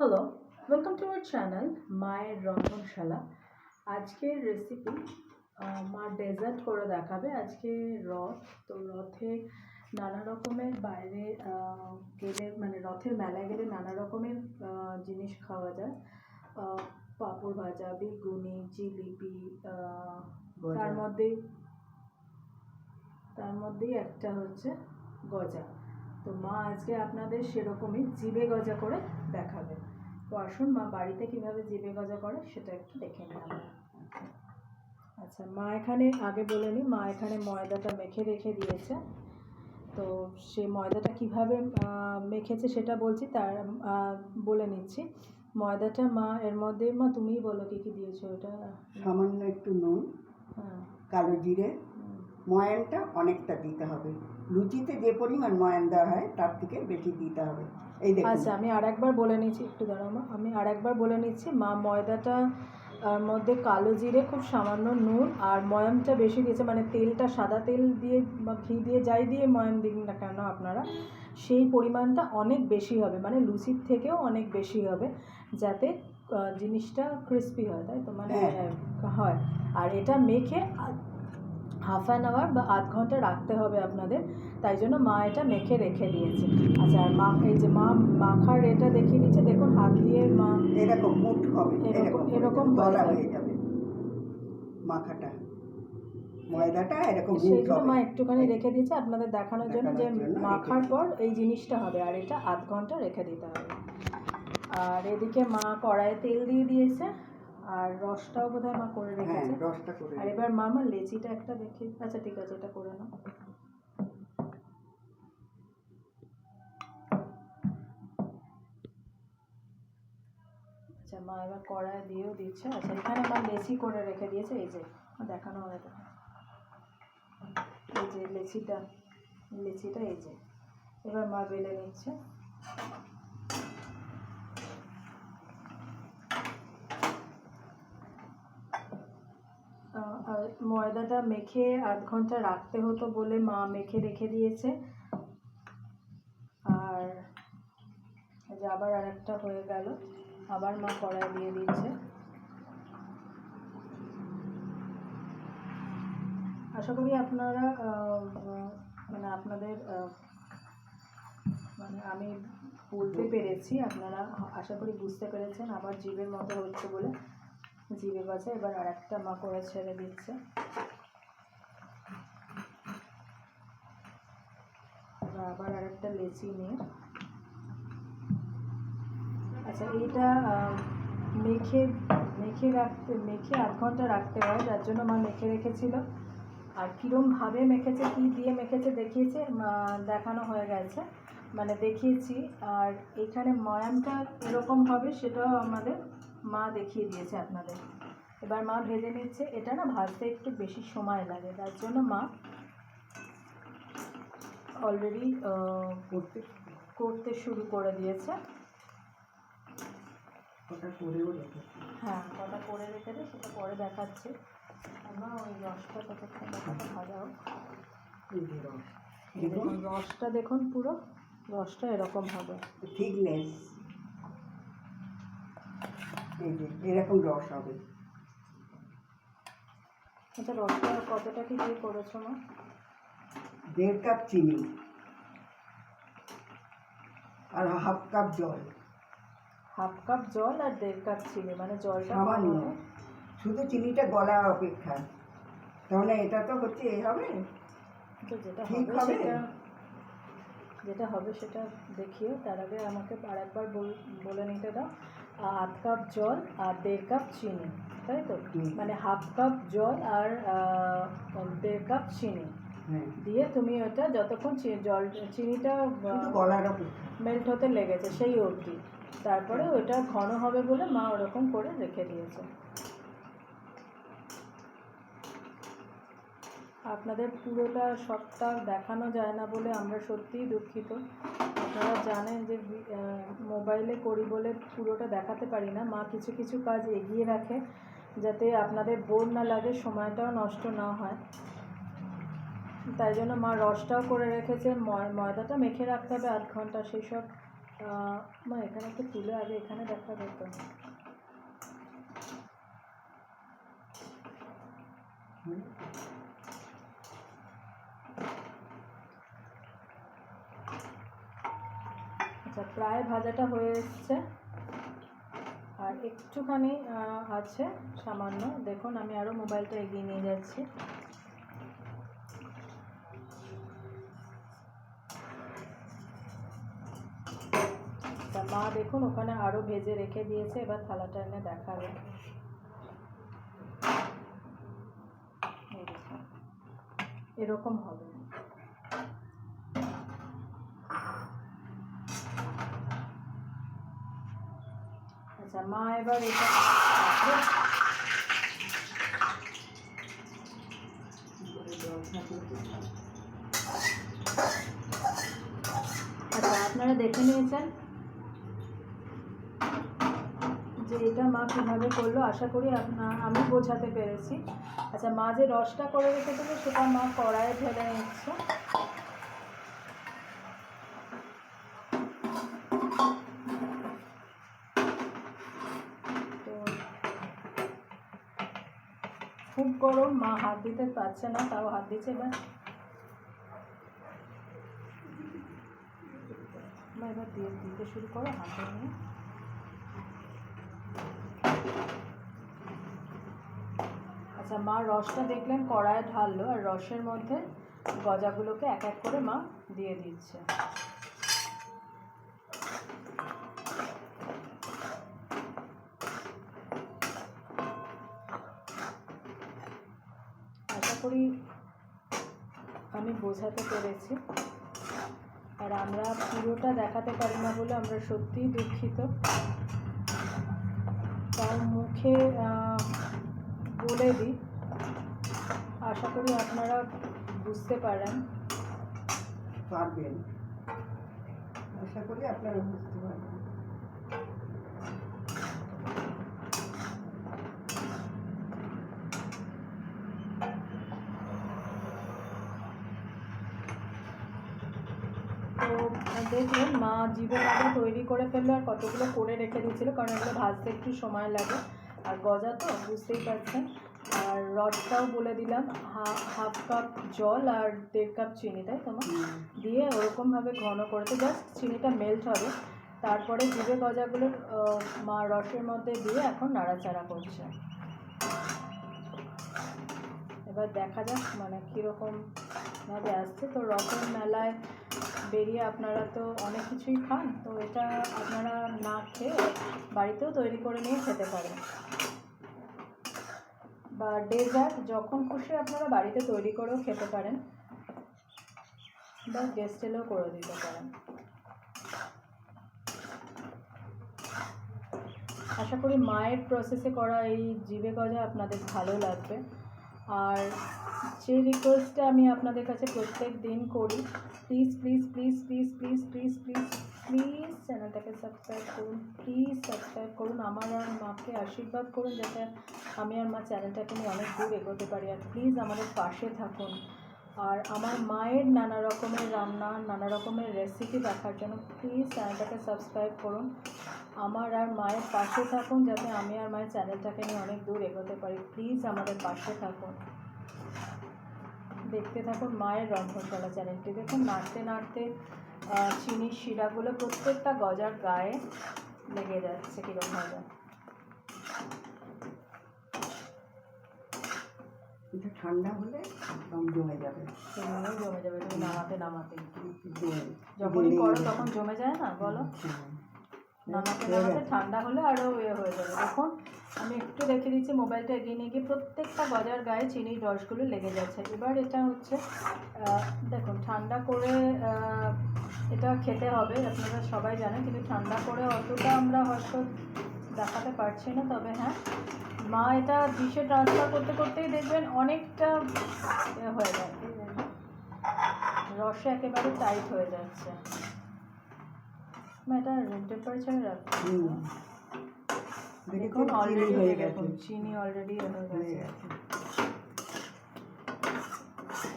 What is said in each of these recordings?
Hello welcome to our channel মায়ের রন্ধনশালা আজকের রেসিপি মা ডেজার্ট করে দেখাবে। আজকে রথ তো রথে নানা রকমের বাইরে গেলে মানে রথের মেলায় গেলে নানা রকমের জিনিস খাওয়া যায়। পাঁপড় ভাজা বেগুনি জিলিপি তার মধ্যে তার মধ্যেই একটা হচ্ছে গজা। তো মা আজকে আপনাদের সেরকমই জিবে গজা করে দেখাবে। তো আসুন মা বাড়িতে কীভাবে জিবে গজা করে সেটা একটু দেখে নিই আমরা। আচ্ছা মা এখানে আগে বলে নিই মা এখানে ময়দাটা মেখে রেখে দিয়েছে। তো সে ময়দাটা কীভাবে মেখেছে সেটা বলছি তার বলে নিচ্ছি। ময়দাটা মা এর মধ্যে মা তুমিই বলো কি কি দিয়েছ ওটা সামান্য একটু নুন হ্যাঁ। কালো জিরে। ময়ানটা অনেকটা দিতে হবে। লুচিতে যে পরিমাণ ময়ান দেওয়া হয় তার থেকে বেশি দিতে হবে। এই দেখুন। আচ্ছা আমি আরেকবার বলে নিচ্ছি একটু দাঁড়াও মা। আমি আরেকবার বলে নিচ্ছি মা ময়দাটা আর মধ্যে কালো জিরে খুব সামান্য নুন আর ময়ামটা বেশি দিয়েছে মানে তেলটা সাদা তেল দিয়ে বা ঘি দিয়ে যাই দিয়ে ময়াম দিন না কেন আপনারা সেই পরিমাণটা অনেক বেশি হবে মানে লুচির থেকেও অনেক বেশি হবে যাতে জিনিসটা ক্রিস্পি হয় তাই তো? মানে হ্যাঁ। হয়। আর এটা মেখে হাফ অ্যান আওয়ার বা আধ ঘণ্টা রাখতে হবে আপনাদের। তাই জন্য মা এটা মেখে রেখে দিয়েছে। আচ্ছা আর মা এই যে মা মাখার এটা দেখিয়ে দিচ্ছে দেখুন হাত দিয়ে মা এরকম মুঠ হবে এরকম- এরকম দলা হয়ে যাবে। মাখাটা ময়দাটা এরকম মুঠ সেইগুলো মা একটুখানি রেখে দিয়েছে আপনাদের দেখানোর জন্য যে মাখার পর এই জিনিসটা হবে আর এটা আধ ঘণ্টা রেখে দিতে হবে। আর এদিকে মা কড়াইয়ে তেল দিয়ে দিয়েছে। আর রসটাও বোধহয় মা করে হ্যাঁ রেখেছে। রসটা করে আর এবার মা আমার লেচিটা একটা দেখি আচ্ছা ঠিক আছে এটা করে নাও। আচ্ছা মা এবার কড়াই দিয়েও দিচ্ছে। আচ্ছা এখানে মা লেচি করে রেখে দিয়েছে এই যে দেখানো হবে তো এই যে লেচিটা লেচিটা এই যে। এবার মা বেলে নিচ্ছে আহ, আর ময়দাটা মেখে আধ ঘণ্টা রাখতে হতো বলে মা মেখে রেখে দিয়েছে। আর যে আবার আরেকটা হয়ে গেল। আবার মা কড়াই দিয়ে দিচ্ছে আশা করি আপনারা মানে আপনাদের মানে আমি বলতে পেরেছি, আপনারা আশা করি বুঝতে পেরেছেন, আবার জীবের মতো হচ্ছে বলে। জিরে গজা এবার আর একটা মা করে ছেড়ে দিচ্ছে। আবার আরেকটা লেচি নিয়ে। আচ্ছা এইটা মেখে মেখে রাখতে, মেখে আধ ঘণ্টা রাখতে হয়, যার জন্য মা মেখে রেখেছিল। আর কীরমভাবে মেখেছে, কী দিয়ে মেখেছে দেখিয়েছে দেখানো হয়ে গেছে। মানে দেখিয়েছি, আর এখানে ময়ামটা এরকম হবে সেটাও আমাদের মা দেখিয়ে দিয়েছে আপনাদের। এবার মা ভেজে নিচ্ছে এটা না ভাজতে একটু বেশি সময় লাগে তার জন্য মা অলরেডি করতে করতে শুরু করে দিয়েছে। করেও রেখেছি হ্যাঁ কটা করে রেখেছে সেটা পরে দেখাচ্ছে। আমরা ওই রসটা কতক্ষণ দেখাতে ভাজা হোক। এই যে রস। এই দেখুন দেখুন রসটা দেখুন পুরো রসটা এরকম হবে। থিকনেস এই যে এরকম রস হবে। রসটা কতটা কি দিয়ে করেছ মা? দেড় কাপ চিনি আর হাফ কাপ জল। হাফ কাপ জল আর দেড় কাপ চিনি মানে জলটা সামান্য। শুধু চিনিটা গলার অপেক্ষা। তাহলে এটা তো হচ্ছে এ হবে? যেটা হবে যেটা হবে সেটা দেখিও। তার আগে আমাকে আরেকবার বল- বলে নিতে দাও। আধ কাপ জল আর দেড় কাপ চিনি তাই তো? মানে হাফ কাপ জল আর দেড় কাপ চিনি হ্যাঁ দিয়ে তুমি ওটা যতক্ষণ জল চিনিটা মেল্ট হতে লেগেছে সেই অবধি। তারপরে ওটা ঘন হবে বলে মা ওরকম করে রেখে দিয়েছে। আপনাদের পুরোটা সবটা দেখানো যায় না বলে আমরা সত্যিই দুঃখিত। আপনারা জানেন যে মোবাইলে করি বলে পুরোটা দেখাতে পারি না। মা কিছু কিছু কাজ এগিয়ে রাখে যাতে আপনাদের বোর না লাগে, সময়টাও নষ্ট না হয়। তাই জন্য মা রসটাও করে রেখেছে। ময়- ময়দাটা মেখে রাখতে হবে আধ ঘণ্টা। সেই সব মা এখানে একটু তুলে আগে এখানে দেখা যেত। আচ্ছা প্রায় ভাজাটা হয়ে এসছে। আর একটুখানি আছে, সামান্য। দেখুন, আমি আরও মোবাইলটা এগিয়ে নিয়ে যাচ্ছি। মা, দেখুন, ওখানে আরও ভেজে রেখে দিয়েছে, এবার থালাটা এনে দেখাবে। এরকম হবে আচ্ছা মা এবার এটা আপনারা দেখে নিয়েছেন যে এটা মা কীভাবে করল আশা করি আমি বোঝাতে পেরেছি আচ্ছা মা যে রসটা করে রেখেছিল সেটা মা কড়াইয়ে ঢেলে নিচ্ছে। খুব গরম, মা হাত দিতে পারছে না, তাও হাত দিচ্ছে এবার। মা, এবার দিয়ে দিতে শুরু করো, হাতে নিয়ে। আচ্ছা মা রসটা দেখলেন কড়ায় ঢাললো, আর রসের মধ্যে গজাগুলোকে এক এক করে মা দিয়ে দিচ্ছে আশা করি আমি বোঝাতে পেরেছি। আর আমরা পুরোটা দেখাতে পারি না বলে আমরা সত্যিই দুঃখিত। তাও মুখে বলে দিই, আশা করি আপনারা বুঝতে পারেন। পারবেন। আশা করি আপনারা বুঝতে পারবেন তো দেখুন মা জিভে গজা তৈরি করে ফেলল আর কতগুলো করে রেখে দিয়েছিল, কারণ এগুলো ভাজতে একটু সময় লাগে। আর গজা তো, বুঝতেই পারছেন। আর রসটাও বলে দিলাম হাফ কাপ জল আর দেড় কাপ চিনি, তাই তোমার দিয়ে ওরকমভাবে ঘন করতে জাস্ট চিনিটা মেল্ট হবে। তারপরে জিভে গজাগুলো মা রসের মধ্যে দিয়ে এখন নাড়াচাড়া করছে। এবার দেখা যাক মানে কীরকম ভাবে আসছে। তো রকম মেলায় বেরিয়ে আপনারা তো অনেক কিছুই খান, তো এটা আপনারা না খেয়ে বাড়িতেও তৈরি করে নিয়ে খেতে পারেন। বা ডেজার্ট যখন খুশি আপনারা বাড়িতে তৈরি করেও খেতে পারেন, বা গেস্ট এলেও করে দিতে পারেন। আশা করি মায়ের প্রসেসে করা এই জিভে গজা আপনাদের ভালো লাগবে। আর যে রিকোয়েস্টটা আমি আপনাদের কাছে প্রত্যেক দিন করি please please please please please please please please চ্যানেলটাকে সাবস্ক্রাইব করুন প্লিজ সাবস্ক্রাইব করুন, আমার আর মাকে আশীর্বাদ করুন যাতে আমি আর মা চ্যানেলটাকে নিয়ে অনেক দূর এগোতে পারি। আর প্লিজ আমাদের পাশে থাকুন। আর আমার মায়ের নানা রকমের রান্না, নানা রকমের রেসিপি দেখার জন্য প্লিজ চ্যানেলটাকে সাবস্ক্রাইব করুন। আমার আর মায়ের পাশে থাকুন যাতে আমি আর মায়ের চ্যানেলটাকে নিয়ে অনেক দূর এগোতে পারি। প্লিজ আমাদের পাশে থাকুন। দেখতে থাকুন মায়ের রন্ধনশালা চ্যানেলটি। দেখুন নাড়তে নাড়তে চিনির শিরাগুলো প্রত্যেকটা গজার গায়ে লেগে যাচ্ছে কীরকমভাবে। এটা ঠান্ডা হলে একদম জমে যাবে। সেগুলোও জমে যাবে তুমি নামাতে নামাতে যখনই জমে করো তখন জমে যায় না বলো। নামাতে নামাতে ঠান্ডা হলে আরও ইয়ে হয়ে যাবে। দেখুন আমি একটু রেখে দিচ্ছি মোবাইলটা এগিয়ে নিয়ে গিয়ে প্রত্যেকটা গজার গায়ে চিনির রসগুলো লেগে যাচ্ছে। এবার এটা হচ্ছে দেখুন ঠান্ডা করে এটা খেতে হবে আপনারা সবাই জানেন কিন্তু ঠান্ডা করে অতটা আমরা হয়তো দেখাতে পারছি না তবে হ্যাঁ মা এটা ডিশে ট্রান্সফার করতে করতেই দেখবেন অনেকটা হয়ে যায়। রসে একেবারে টাইট হয়ে যাচ্ছে। এটা রুম টেম্পারেচারে রাখছি দেখুন অলরেডি হয়ে গেছে। চিনি অলরেডি হয়ে গেছে।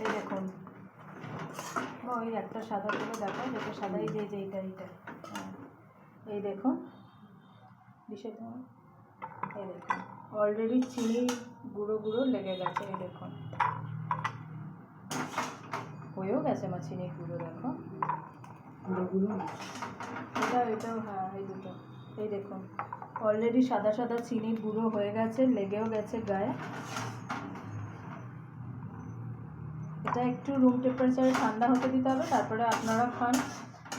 এই দেখুন। মা, ওই একটা সাদা তুলে দেখো যেটা সাদাই যে যে এইটা এইটা। এই দেখুন। বিষয় এই দেখুন। অলরেডি চিনি গুঁড়ো গুঁড়ো লেগে গেছে এই দেখুন। হয়েও গেছে আমার চিনির গুঁড়ো দেখো। গুঁড়োগুলো এটা এটাও হ্যাঁ এই দুটো। এই দেখুন অলরেডি সাদা সাদা চিনির গুঁড়ো হয়ে গেছে, লেগেও গেছে গায়ে। এটা একটু রুম টেম্পারেচারে ঠান্ডা হতে দিতে হবে, তারপরে আপনারা খান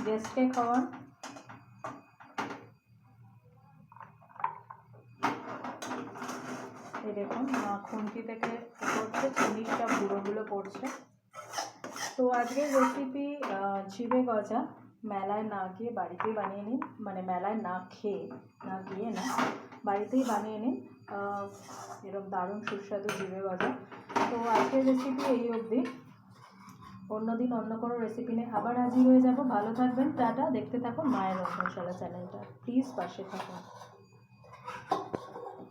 গেস্টকে খাওয়ান। এই দেখুন খুন্তি থেকে পড়ছে চিনির সব গুঁড়োগুলো পড়ছে তো আজকের রেসিপি চিড়ে গজা। মেলায় না গিয়ে বাড়িতেই বানিয়ে নিন। মানে মেলায় না খেয়ে, না গিয়ে না, বাড়িতেই বানিয়ে নিন। এরকম দারুণ সুস্বাদু জিভে গজা তো আজকের রেসিপি এই অবধি। অন্যদিন অন্য কোনো রেসিপি নিয়ে আবার হাজির হয়ে যাব। ভালো থাকবেন, টাটা। দেখতে থাকুন মায়ের রন্ধনশালা চ্যানেলটা প্লিজ পাশে থাকুন।